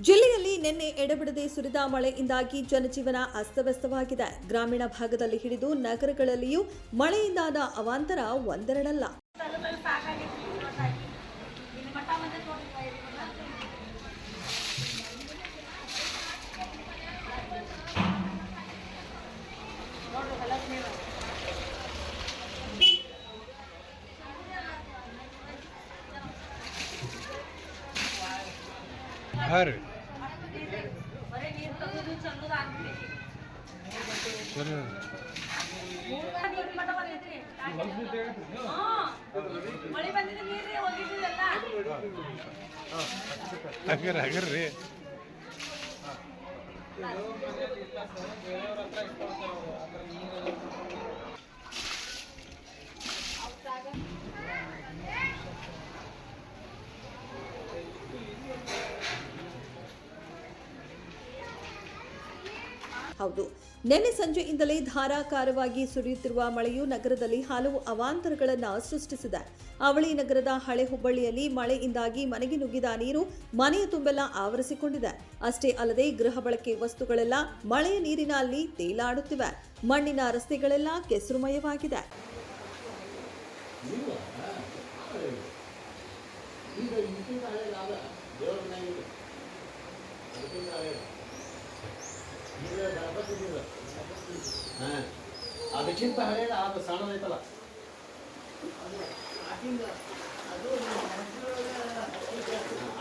ಜಿಲ್ಲೆಯಲ್ಲಿ ನಿನ್ನೆ ಎಡೆಬಿಡದೆ ಸುರಿದ ಮಳೆಯಿಂದಾಗಿ ಜನಜೀವನ ಅಸ್ತವ್ಯಸ್ತವಾಗಿದೆ. ಗ್ರಾಮೀಣ ಭಾಗದಲ್ಲಿ ಹಿಡಿದು ನಗರಗಳಲ್ಲಿಯೂ ಮಳೆಯಿಂದಾದ ಅವಾಂತರ ಒಂದೆರಡಲ್ಲ. ಹೋಗಿದ್ದೆಲ್ಲ ಹಂಗಾರ ಹಂಗಾರ ರೀ ಹೌದು. ನಿನ್ನೆ ಸಂಜೆಯಿಂದಲೇ ಧಾರಾಕಾರವಾಗಿ ಸುರಿಯುತ್ತಿರುವ ಮಳೆಯು ನಗರದಲ್ಲಿ ಹಲವು ಅವಾಂತರಗಳನ್ನು ಸೃಷ್ಟಿಸಿದೆ. ಅವಳಿ ನಗರದ ಹಳೆ ಹುಬ್ಬಳ್ಳಿಯಲ್ಲಿ ಮಳೆಯಿಂದಾಗಿ ಮನೆಗೆ ನುಗ್ಗಿದ ನೀರು ಮನೆಯ ತುಂಬೆಲ್ಲ ಆವರಿಸಿಕೊಂಡಿದೆ. ಅಷ್ಟೇ ಅಲ್ಲದೆ ಗೃಹ ಬಳಕೆ ವಸ್ತುಗಳೆಲ್ಲ ಮಳೆಯ ನೀರಿನಲ್ಲಿ ತೇಲಾಡುತ್ತಿವೆ. ಮಣ್ಣಿನ ರಸ್ತೆಗಳೆಲ್ಲ ಕೆಸರುಮಯವಾಗಿದೆ. ಹಾಂ. ಅದಕ್ಕಿಂತ ಹಳೆಯಲ್ಲ ಅದು ಸಣ್ಣದೈತಲ್ಲ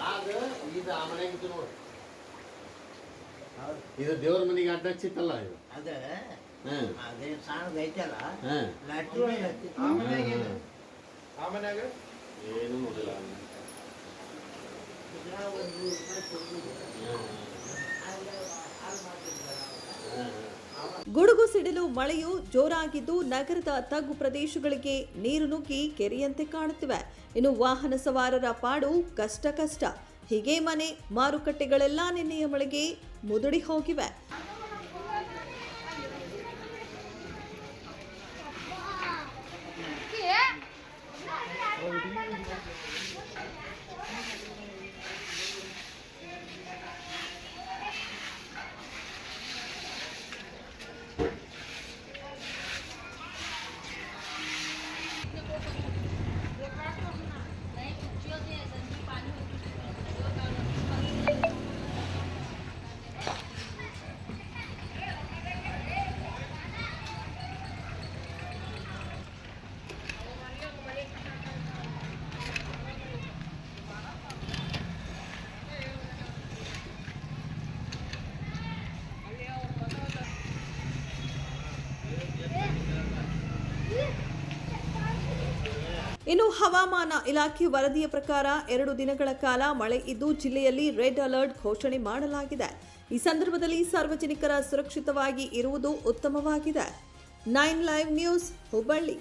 ಆಗ ಇದು ಆ ಇತ್ತು ನೋಡಿ. ಇದು ದೇವ್ರ ಮನೆಗೆ ಅಡ್ಡ ಹಚ್ಚಿತ್ತಲ್ಲ ಇದು. ಅದ. ಹಾಂ. ಅದೇ ಲಾಟ್ರಿ. ಏನು? ನೋಡಿಲ್ಲ. ಗುಡುಗು ಸಿಡಿಲು ಮಳೆಯು ಜೋರಾಗಿದ್ದು ನಗರದ ತಗ್ಗು ಪ್ರದೇಶಗಳಿಗೆ ನೀರು ನುಗ್ಗಿ ಕೆರೆಯಂತೆ ಕಾಣುತ್ತಿವೆ. ಇನ್ನು ವಾಹನ ಸವಾರರ ಪಾಡು ಕಷ್ಟ ಕಷ್ಟ. ಹೀಗೆ ಮನೆ ಮಾರುಕಟ್ಟೆಗಳೆಲ್ಲ ನಿನ್ನೆಯ ಮಳೆಗೆ ಮುದುಡಿ ಹೋಗಿವೆ. ಇನ್ನು ಹವಾಮಾನ ಇಲಾಖೆ ವರದಿಯ ಪ್ರಕಾರ ಎರಡು ದಿನಗಳ ಕಾಲ ಮಳೆ ಇದ್ದು ಜಿಲ್ಲೆಯಲ್ಲಿ ರೆಡ್ ಅಲರ್ಟ್ ಘೋಷಣೆ ಮಾಡಲಾಗಿದೆ. ಈ ಸಂದರ್ಭದಲ್ಲಿ ಸಾರ್ವಜನಿಕರ ಸುರಕ್ಷಿತವಾಗಿ ಇರುವುದು ಉತ್ತಮವಾಗಿದೆ. Nine live news Hubballi.